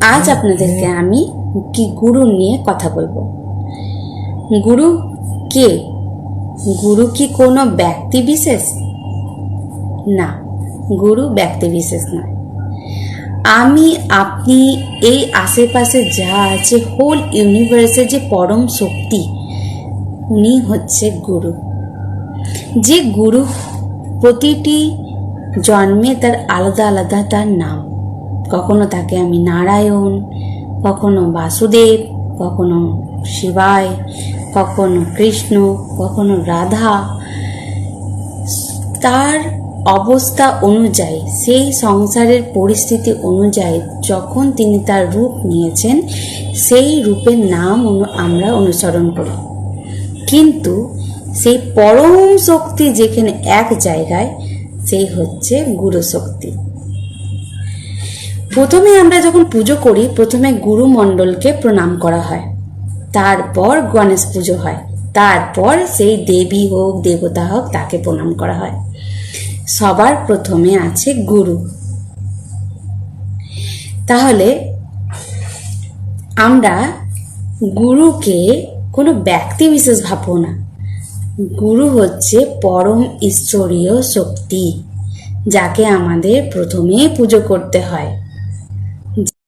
আজ আপনাদেরকে আমি কি গুরু নিয়ে কথা বলব। গুরু কে? গুরু কি কোনো ব্যক্তি বিশেষ? না, গুরু ব্যক্তি বিশেষ নয়। আমি, আপনি, এই আশেপাশে যা আছে হোল ইউনিভার্সের যে পরম শক্তি, উনি হচ্ছে গুরু। যে গুরু প্রতিটি জন্মে তার আলাদা আলাদা তার নাম। কখনো তাকে আমি নারায়ণ, কখনো বাসুদেব, কখনো শিবায়, কখনো কৃষ্ণ, কখনো রাধা। তার অবস্থা অনুযায়ী, সেই সংসারের পরিস্থিতি অনুযায়ী যখন তিনি তার রূপ নিয়েছেন, সেই রূপের নাম আমরা অনুসরণ করি। কিন্তু সেই পরম শক্তি যেখানে এক জায়গায়, সেই হচ্ছে গুরু শক্তি প্রথমে আমরা যখন পুজো করি, প্রথমে গুরু মণ্ডলকে প্রণাম করা হয়। তারপর গণেশ পুজো হয়। তারপর সেই দেবী হোক, দেবতা হোক, তাকে প্রণাম করা হয়। সবার প্রথমে আছে গুরু। তাহলে আমরা গুরুকে কোনো ব্যক্তি বিশেষ ভাববো না। গুরু হচ্ছে পরম ঈশ্বরীয় শক্তি, যাকে আমাদের প্রথমে পুজো করতে হয়।